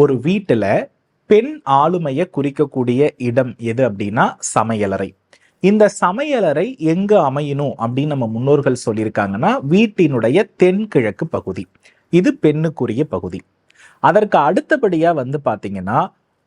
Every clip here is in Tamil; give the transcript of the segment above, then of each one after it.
ஒரு வீட்டில் பெண் ஆளுமையை குறிக்கக்கூடிய இடம் எது அப்படின்னா சமையலறை. இந்த சமையலறை எங்க அமையணும் அப்படின்னு நம்ம முன்னோர்கள் சொல்லியிருக்காங்கன்னா வீட்டினுடைய தென்கிழக்கு பகுதி. இது பெண்ணுக்குரிய பகுதி. அதற்கு அடுத்தபடியாக வந்து பார்த்தீங்கன்னா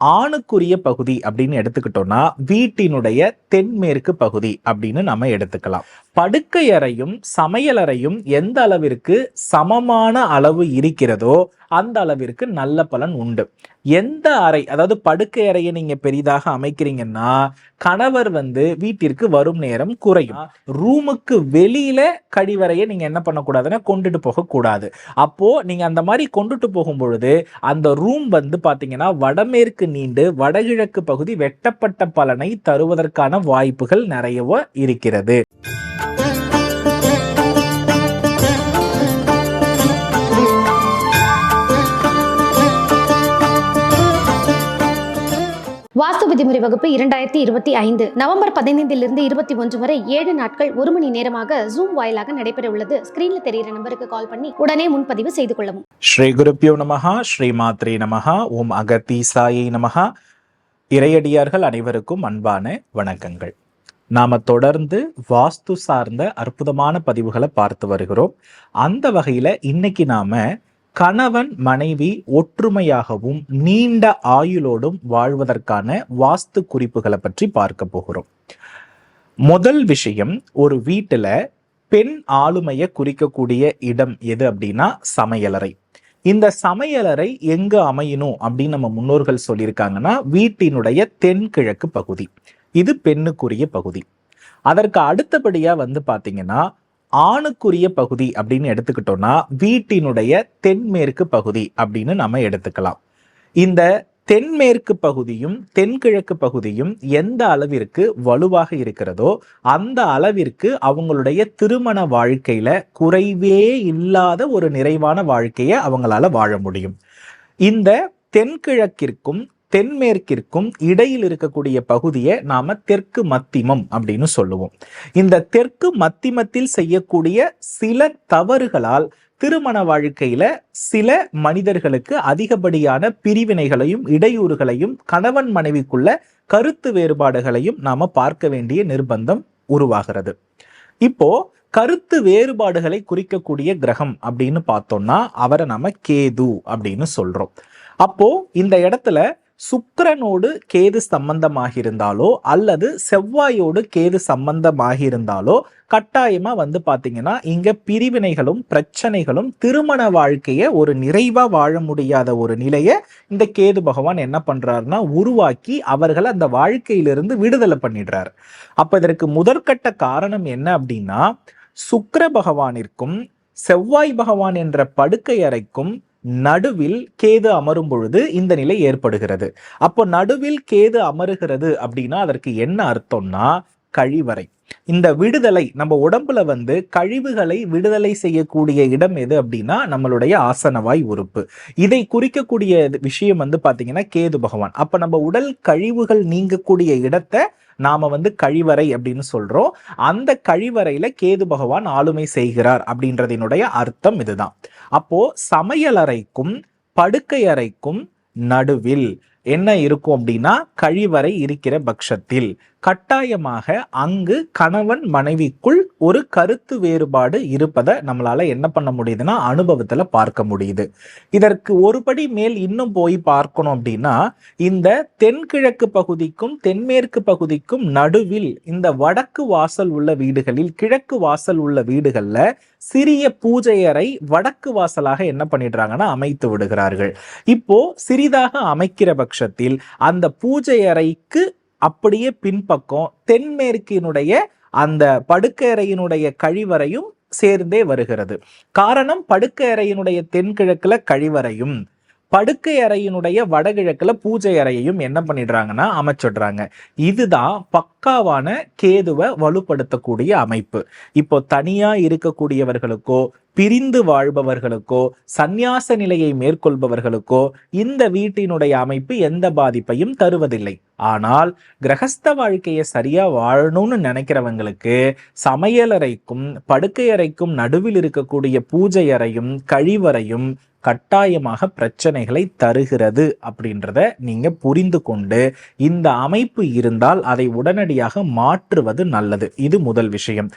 ஆணுக்குரிய பகுதி அப்படின்னு எடுத்துக்கிட்டோம்னா வீட்டினுடைய தென்மேற்கு பகுதி அப்படின்னு நம்ம எடுத்துக்கலாம். படுக்கை அறையும் சமையலறையும் எந்த அளவிற்கு சமமான அளவு இருக்கிறதோ அந்த அளவிற்கு நல்ல பலன் உண்டு. எந்த அறை அதாவது படுக்கை அறையை நீங்க பெரிதாக அமைக்கிறீங்கன்னா கணவர் வந்து வீட்டிற்கு வரும் நேரம் குறையும். ரூமுக்கு வெளியில கழிவறையை நீங்க என்ன பண்ணக்கூடாதுன்னா கொண்டுட்டு போக கூடாது அப்போ நீங்க அந்த மாதிரி கொண்டுட்டு போகும் பொழுது அந்த ரூம் வந்து பாத்தீங்கன்னா வடமேற்கு நீண்டு வடகிழக்கு பகுதி வெட்டப்பட்ட பலனை தருவதற்கான வாய்ப்புகள் நிறையவோ இருக்கிறது. விதிமுறை வகுப்பு இரண்டாயிரத்தி இருபத்தி ஐந்து நவம்பர் பதினைந்திலிருந்து இருபத்தி ஒன்று வரை ஏழு நாட்கள் ஒரு மணி நேரமாக ஜூம் வாயிலாக நடைபெற உள்ளது. ஸ்கிரீன்ல தெரியிற நம்பருக்கு கால் பண்ணி உடனே முன்பதிவு செய்து கொள்ளவும். ஸ்ரீ குருப்பியோ நமகா ஸ்ரீ மாத்ரே நமஹா ஓம் அகத்தீசாயை நமகா இறையடியார்கள் அனைவருக்கும் அன்பான வணக்கங்கள். நாம தொடர்ந்து வாஸ்து சார்ந்த அற்புதமான பதிவுகளை பார்த்து வருகிறோம். அந்த வகையில இன்னைக்கு நாம கணவன் மனைவி ஒற்றுமையாகவும் நீண்ட ஆயுளோடும் வாழ்வதற்கான வாஸ்து குறிப்புகளை பற்றி பார்க்க போகிறோம். முதல் விஷயம் ஒரு வீட்டுல பெண் ஆளுமையை குறிக்கக்கூடிய இடம் எது அப்படின்னா சமையலறை. இந்த சமையலறை எங்க அமையணும் அப்படின்னு நம்ம முன்னோர்கள் சொல்லியிருக்காங்கன்னா வீட்டினுடைய தென்கிழக்கு பகுதி. இது பெண்ணுக்குரிய பகுதி. அதற்கு அடுத்தபடியா வந்து பாத்தீங்கன்னா ஆணுக்குரிய பகுதி அப்படின்னு எடுத்துக்கிட்டோம்னா வீட்டினுடைய தென்மேற்கு பகுதி அப்படின்னு நம்ம எடுத்துக்கலாம். இந்த தென்மேற்கு பகுதியும் தென்கிழக்கு பகுதியும் எந்த அளவிற்கு வலுவாக இருக்கிறதோ அந்த அளவிற்கு அவங்களுடைய திருமண வாழ்க்கையில குறைவே இல்லாத ஒரு நிறைவான வாழ்க்கையை அவங்களால வாழ முடியும். இந்த தென்கிழக்கிற்கும் தென்மேற்கிற்கும் இடையில் இருக்கக்கூடிய பகுதியை நாம தெற்கு மத்திமம் அப்படின்னு சொல்லுவோம். இந்த தெற்கு மத்திமத்தில் செய்யக்கூடிய சில தவறுகளால் திருமண வாழ்க்கையில சில மனிதர்களுக்கு அதிகப்படியான பிரிவினைகளையும் இடையூறுகளையும் கணவன் மனைவிக்குள்ள கருத்து வேறுபாடுகளையும் நாம பார்க்க வேண்டிய நிர்பந்தம் உருவாகிறது. இப்போ கருத்து வேறுபாடுகளை குறிக்கக்கூடிய கிரகம் அப்படின்னு பார்த்தோம்னா அவரை நம்ம கேது அப்படின்னு சொல்றோம். அப்போ இந்த இடத்துல சுக்கரனோடு கேது சம்பந்தமாக இருந்தாலோ அல்லது செவ்வாயோடு கேது சம்பந்தமாக இருந்தாலோ வந்து பார்த்தீங்கன்னா இங்கே பிரிவினைகளும் பிரச்சனைகளும் திருமண வாழ்க்கையை ஒரு நிறைவாக வாழ முடியாத ஒரு நிலையை இந்த கேது பகவான் என்ன பண்ணுறாருன்னா உருவாக்கி அவர்களை அந்த வாழ்க்கையிலிருந்து விடுதலை பண்ணிடுறாரு. அப்போ இதற்கு முதற்கட்ட காரணம் என்ன அப்படின்னா சுக்கர பகவானிற்கும் செவ்வாய் பகவான் என்ற படுக்கை அறைக்கும் நடுவில் கேது அமரும் பொழுது இந்த நிலை ஏற்படுகிறது. அப்போ நடுவில் கேது அமருகிறது அப்படின்னா அதற்கு என்ன அர்த்தம்னா கழிவறை. இந்த விடுதலை நம்ம உடம்புல வந்து கழிவுகளை விடுதலை செய்யக்கூடிய இடம் எது அப்படின்னா நம்மளுடைய ஆசனவாய் உறுப்பு. இதை குறிக்கக்கூடிய விஷயம் வந்து பாத்தீங்கன்னா கேது பகவான். அப்ப நம்ம உடல் கழிவுகள் நீங்கக்கூடிய இடத்தை நாம வந்து கழிவறை அப்படின்னு சொல்றோம். அந்த கழிவறையில கேது பகவான் ஆளுமை செய்கிறார் அப்படின்றதினுடைய அர்த்தம் இதுதான். அப்போ சமையலறைக்கும் படுக்கை அறைக்கும் நடுவில் என்ன இருக்கும் அப்படின்னா கழிவறை இருக்கிற பட்சத்தில். கட்டாயமாக அங்கு கணவன் மனைவிக்குள் ஒரு கருத்து வேறுபாடு இருப்பதை நம்மளால என்ன பண்ண முடியுதுன்னா அனுபவத்துல பார்க்க முடியுது. இதற்கு ஒருபடி மேல் இன்னும் போய் பார்க்கணும் அப்படின்னா இந்த தென்கிழக்கு பகுதிக்கும் தென்மேற்கு பகுதிக்கும் நடுவில் இந்த வடக்கு வாசல் உள்ள வீடுகளில் கிழக்கு வாசல் உள்ள வீடுகள்ல சிறிய பூஜை அறை வடக்கு வாசலாக என்ன பண்ணிடுறாங்கன்னா அமைத்து விடுகிறார்கள். இப்போ சிறிதாக அமைக்கிற பட்சத்தில் அந்த பூஜை அறைக்கு அப்படியே பின்பக்கம் தென்மேற்கினுடைய அந்த படுக்கையறையினுடைய கழிவறையும் சேர்ந்தே வருகிறது. காரணம் படுக்கை அறையினுடைய தென்கிழக்குல கழிவறையும் படுக்கை அறையினுடைய வடகிழக்குல பூஜை அறையையும் என்ன பண்ணிடுறாங்கன்னா அமைச்சிடுறாங்க. இதுதான் பக்காவான கேதுவை வலுப்படுத்தக்கூடிய அமைப்பு. இப்போ தனியா இருக்கக்கூடியவர்களுக்கோ பிரிந்து வாழ்பவர்களுக்கோ சந்நியாச நிலையை மேற்கொள்பவர்களுக்கோ இந்த வீட்டினுடைய அமைப்பு எந்த பாதிப்பையும் தருவதில்லை. ஆனால் கிரகஸ்த வாழ்க்கையை சரியா வாழணும்னு நினைக்கிறவங்களுக்கு சமையலறைக்கும் படுக்கை அறைக்கும் நடுவில் இருக்கக்கூடிய பூஜை அறையும் கழிவறையும் கட்டாயமாக பிரச்சனைகளை தருகிறது அப்படின்றத நீங்க புரிந்து கொண்டு இந்த அமைப்பு இருந்தால் அதை உடனடியாக மாற்றுவது நல்லது. இது முதல் விஷயம்.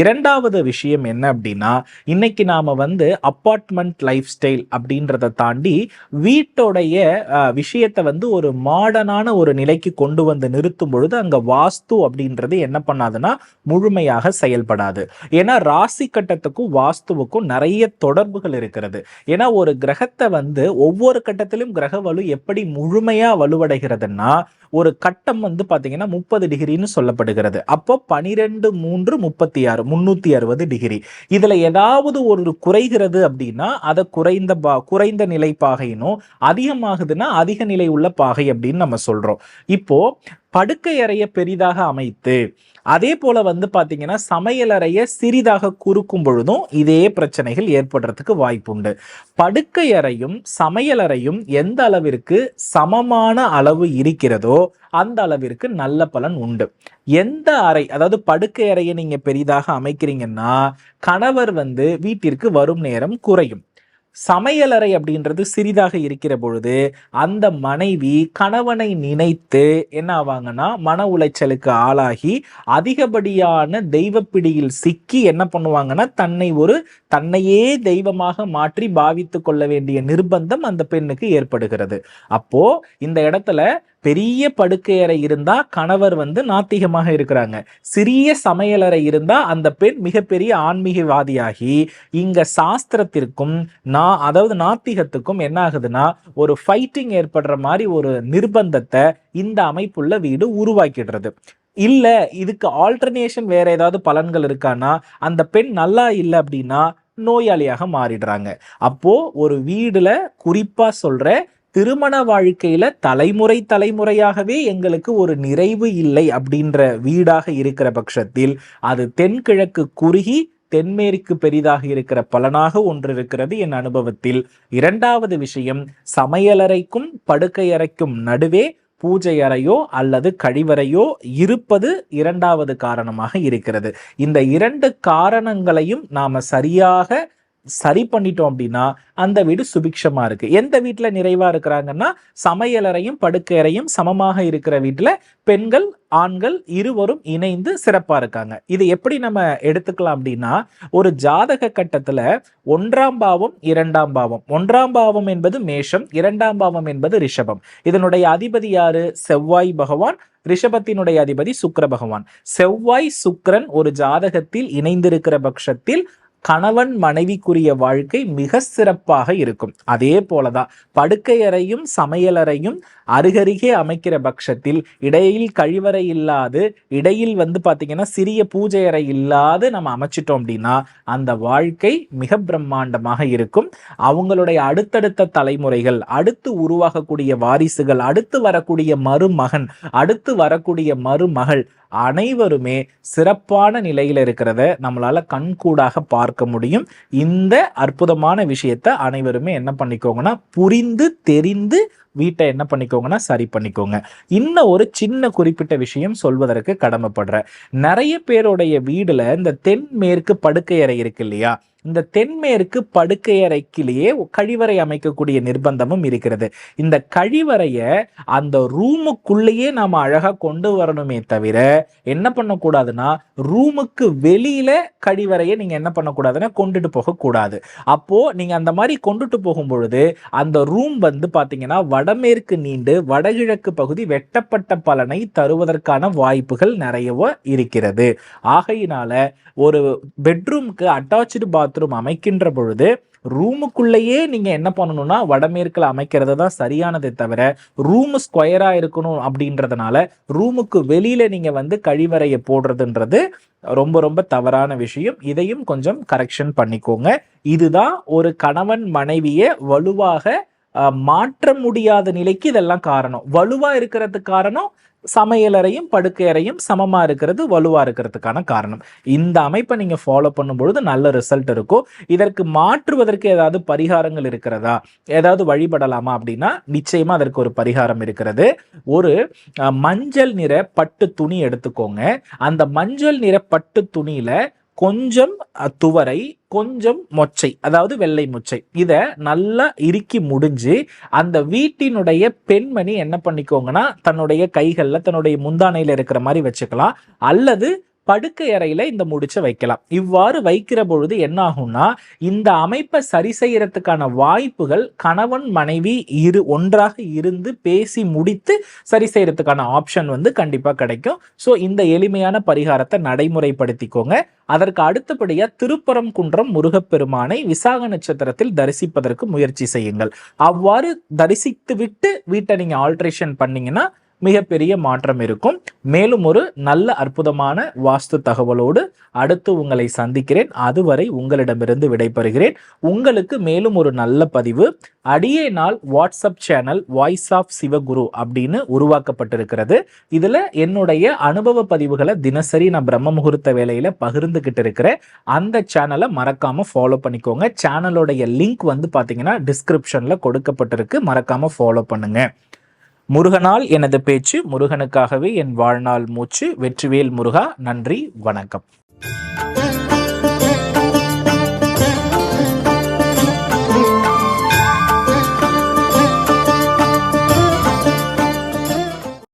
இரண்டாவது விஷயம் என்ன அப்படின்னா இன்னைக்கு நாம வந்து அப்பார்ட்மெண்ட் லைஃப் ஸ்டைல் அப்படின்றத தாண்டி வீட்டோடைய விஷயத்தை வந்து ஒரு மாடர்னான ஒரு நிலைக்கு கொண்டு வந்து நிறுத்தும் பொழுது அங்க வாஸ்து அப்படின்றது என்ன பண்ணாதுன்னா முழுமையாக செயல்படாது. ஏன்னா ராசி கட்டத்துக்கும் வாஸ்துவுக்கும் நிறைய தொடர்புகள் இருக்கிறது. ஏன்னா ஒரு கிரகத்தை வந்து ஒவ்வொரு கட்டத்திலும் கிரக வலு எப்படி முழுமையா வலுவடைகிறதுன்னா ஒரு கட்டம் வந்து பாத்தீங்கன்னா முப்பது டிகிரின்னு சொல்லப்படுகிறது. அப்போ பனிரெண்டு மூன்று முப்பத்தி ஆறு முன்னூத்தி அறுபது டிகிரி. இதுல ஏதாவது ஒரு குறைகிறது அப்படின்னா அதை குறைந்த பா குறைந்த நிலை பாகையினும் அதிகமாகுதுன்னா அதிக நிலை உள்ள பாகை அப்படின்னு நம்ம சொல்றோம். இப்போ படுக்கை அறையை பெரிதாக அமைத்து அதே போல வந்து பார்த்தீங்கன்னா சமையலறையை சிறிதாக குறுக்கும் பொழுதும் இதே பிரச்சனைகள் ஏற்படுறதுக்கு வாய்ப்புண்டு. படுக்கை அறையும் சமையலறையும் எந்த அளவிற்கு சமமான அளவு இருக்கிறதோ அந்த அளவிற்கு நல்ல பலன் உண்டு. எந்த அறை அதாவது படுக்கை அறையை நீங்க பெரிதாக அமைக்கிறீங்கன்னா கணவர் வந்து வீட்டிற்கு வரும் நேரம் குறையும். சமையலறை அப்படின்றது சிறிதாக இருக்கிற பொழுது அந்த மனைவி கணவனை நினைத்து என்ன ஆவாங்கன்னா மன உளைச்சலுக்கு ஆளாகி அதிகப்படியான தெய்வப்பிடியில் சிக்கி என்ன பண்ணுவாங்கன்னா தன்னை ஒரு தன்னையே தெய்வமாக மாற்றி பாவித்து கொள்ள வேண்டிய நிர்பந்தம் அந்த பெண்ணுக்கு ஏற்படுகிறது. அப்போ இந்த இடத்துல பெரிய படுக்கையறை இருந்தா கணவர் வந்து நாத்திகமாக இருக்கிறாங்க. சிறிய சமையலறை இருந்தா அந்த பெண் மிகப்பெரிய ஆன்மீகவாதியாகி இங்க சாஸ்திரத்திற்கும் நான் அதாவது நாத்திகத்துக்கும் என்ன ஆகுதுன்னா ஒரு ஃபைட்டிங் ஏற்படுற மாதிரி ஒரு நிர்பந்தத்தை இந்த அமைப்புள்ள வீடு உருவாக்கிடுறது. இல்ல இதுக்கு ஆல்டர்னேஷன் வேற ஏதாவது பலன்கள் இருக்கான்னா அந்த பெண் நல்லா இல்லை அப்படின்னா நோயாளியாக மாறிடுறாங்க. அப்போ ஒரு வீடுல குறிப்பா சொல்ற திருமண வாழ்க்கையில தலைமுறை தலைமுறையாகவே எங்களுக்கு ஒரு நிறைவு இல்லை அப்படின்ற வீடாக இருக்கிற பட்சத்தில் அது தென்கிழக்கு குறுகி தென்மேற்கு பெரிதாக இருக்கிற பலனாக ஒன்று இருக்கிறது என் அனுபவத்தில். இரண்டாவது விஷயம் சமையலறைக்கும் படுக்கை அறைக்கும் நடுவே பூஜை அறையோ அல்லது கழிவறையோ இருப்பது இரண்டாவது காரணமாக இருக்கிறது. இந்த இரண்டு காரணங்களையும் நாம சரியாக சரி பண்ணிட்டோம் அப்படின்னா அந்த வீடு சுபிக்ஷமா இருக்கு. எந்த வீட்டுல நிறைவா இருக்கிறாங்கன்னா சமையலறையும் படுக்கையறையும் சமமாக இருக்கிற வீட்டுல பெண்கள் ஆண்கள் இருவரும் இணைந்து சிறப்பா இருக்காங்க. இது எப்படி நம்ம எடுத்துக்கலாம் அப்படின்னா ஒரு ஜாதக கட்டத்துல ஒன்றாம் பாவம் இரண்டாம் பாவம். ஒன்றாம் பாவம் என்பது மேஷம் இரண்டாம் பாவம் என்பது ரிஷபம். இதனுடைய அதிபதி யாரு? செவ்வாய் பகவான். ரிஷபத்தினுடைய அதிபதி சுக்கர பகவான். செவ்வாய் சுக்கரன் ஒரு ஜாதகத்தில் இணைந்திருக்கிற பட்சத்தில் கணவன் மனைவிக்குரிய வாழ்க்கை மிக சிறப்பாக இருக்கும். அதே போலதான் படுக்கை அறையும் சமையலறையும் அருகருகே அமைக்கிற பட்சத்தில் இடையில் கழிவறை இல்லாது இடையில் வந்து பார்த்தீங்கன்னா சிறிய பூஜை அறை இல்லாது நம்ம அமைச்சிட்டோம் அப்படின்னா அந்த வாழ்க்கை மிக பிரம்மாண்டமாக இருக்கும். அவங்களுடைய அடுத்தடுத்த தலைமுறைகள் அடுத்து உருவாகக்கூடிய வாரிசுகள் அடுத்து வரக்கூடிய மருமகன் அடுத்து வரக்கூடிய மருமகள் அனைவருமே சிறப்பான நிலையில் இருக்கிறத நம்மளால் கண்கூடாக பார்க்க முடியும். இந்த அற்புதமான விஷயத்தை அனைவருமே என்ன பண்ணிக்கோங்கன்னா புரிந்து தெரிந்து வீட்டை என்ன பண்ணிக்கோங்கன்னா சரி பண்ணிக்கோங்க. இன்னும் ஒரு சின்ன குறிப்பிட்ட விஷயம் சொல்வதற்கு கடமைப்படுறேன் நிறைய பேருடைய வீடுல இந்த தென்மேற்கு படுக்கை அறை இருக்கு இல்லையா? இந்த தென்மேற்கு படுக்கையறைக்கிலேயே கழிவறை அமைக்கக்கூடிய நிர்பந்தமும் இருக்கிறது. இந்த கழிவறைய அந்த ரூமுக்குள்ளேயே நாம அழகா கொண்டு வரணுமே தவிர என்ன பண்ணக்கூடாதுன்னா ரூமுக்கு வெளியில கழிவறையை நீங்க என்ன பண்ணக்கூடாதுன்னா கொண்டுட்டு போக கூடாது அப்போ நீங்க அந்த மாதிரி கொண்டுட்டு போகும் பொழுது அந்த ரூம் வந்து பாத்தீங்கன்னா வடமேற்கு நீண்டு வடகிழக்கு பகுதி வெட்டப்பட்ட பலனை தருவதற்கான வாய்ப்புகள் நிறையவோ இருக்கிறது. ஆகையினால ஒரு பெட்ரூம்க்கு அட்டாச்சு பாத்ரூம் அமைக்கின்ற பொழுது ரூமுக்குள்ளேயே நீங்கள் என்ன பண்ணணும்னா வடமேற்கில் அமைக்கிறது தான் சரியானதே தவிர ரூம் ஸ்கொயராக இருக்கணும் அப்படின்றதுனால ரூமுக்கு வெளியில் நீங்கள் வந்து கழிவறையை போடுறதுன்றது ரொம்ப ரொம்ப தவறான விஷயம். இதையும் கொஞ்சம் கரெக்ஷன் பண்ணிக்கோங்க. இதுதான் ஒரு கணவன் மனைவியை வலுவாக மாற்ற முடியாத நிலைக்கு இதெல்லாம் காரணம். வலுவா இருக்கிறதுக்கு காரணம் சமையலறையும் படுக்கையறையும் சமமா இருக்கிறது வலுவா இருக்கிறதுக்கான காரணம். இந்த அமைப்பை நீங்க ஃபாலோ பண்ணும்பொழுது நல்ல ரிசல்ட் இருக்கும். இதற்கு மாற்றுவதற்கு ஏதாவது பரிகாரங்கள் இருக்கிறதா? ஏதாவது வழிபடலாமா அப்படின்னா நிச்சயமா அதற்கு ஒரு பரிகாரம் இருக்கிறது. ஒரு மஞ்சள் நிற பட்டு துணி எடுத்துக்கோங்க. அந்த மஞ்சள் நிற பட்டு துணியில கொஞ்சம் துவரை கொஞ்சம் மொச்சை அதாவது வெள்ளை மொச்சை. இதை நல்லா இறுக்கி முடிஞ்சு அந்த வீட்டினுடைய பெண்மணி என்ன பண்ணிக்கோங்கன்னா தன்னுடைய கைகளில் தன்னுடைய முந்தானையில் இருக்கிற மாதிரி வச்சுக்கலாம். அல்லது படுக்கை அறையில இந்த முடிச்ச வைக்கலாம். இவ்வாறு வைக்கிற பொழுது என்ன ஆகும்னா இந்த அமைப்பை சரி செய்யறதுக்கான வாய்ப்புகள் கணவன் மனைவி இரு ஒன்றாக இருந்து பேசி முடித்து சரி செய்யறதுக்கான ஆப்ஷன் வந்து கண்டிப்பா கிடைக்கும். ஸோ இந்த எளிமையான பரிகாரத்தை நடைமுறைப்படுத்திக்கோங்க. அதற்கு அடுத்தபடியா திருப்பரம் குன்றம் முருகப்பெருமானை விசாக நட்சத்திரத்தில் தரிசிப்பதற்கு முயற்சி செய்யுங்கள். அவ்வாறு தரிசித்து விட்டு வீட்டை நீங்க ஆல்ட்ரேஷன் பண்ணீங்கன்னா மிகப்பெரிய மாற்றம் இருக்கும். மேலும் ஒரு நல்ல அற்புதமான வாஸ்து தகவலோடு அடுத்து உங்களை சந்திக்கிறேன். அதுவரை உங்களிடமிருந்து விடைபெறுகிறேன். உங்களுக்கு மேலும் ஒரு நல்ல பதிவு. அடியே நாள் WhatsApp channel voice of Sivaguru அப்படின்னு உருவாக்கப்பட்டிருக்கிறது. இதுல என்னுடைய அனுபவ பதிவுகளை தினசரி நான் பிரம்ம முகூர்த்த வேலையில பகிர்ந்துகிட்டு இருக்கிறேன். அந்த சேனலை மறக்காம ஃபாலோ பண்ணிக்கோங்க. சேனலோடைய லிங்க் வந்து பாத்தீங்கன்னா டிஸ்கிரிப்ஷன்ல கொடுக்கப்பட்டிருக்கு. மறக்காம ஃபாலோ பண்ணுங்க. முருகனால் எனது பேச்சு முருகனுக்காகவே என் வாழ்நாள் மூச்சு. வெற்றிவேல் முருகா நன்றி வணக்கம்.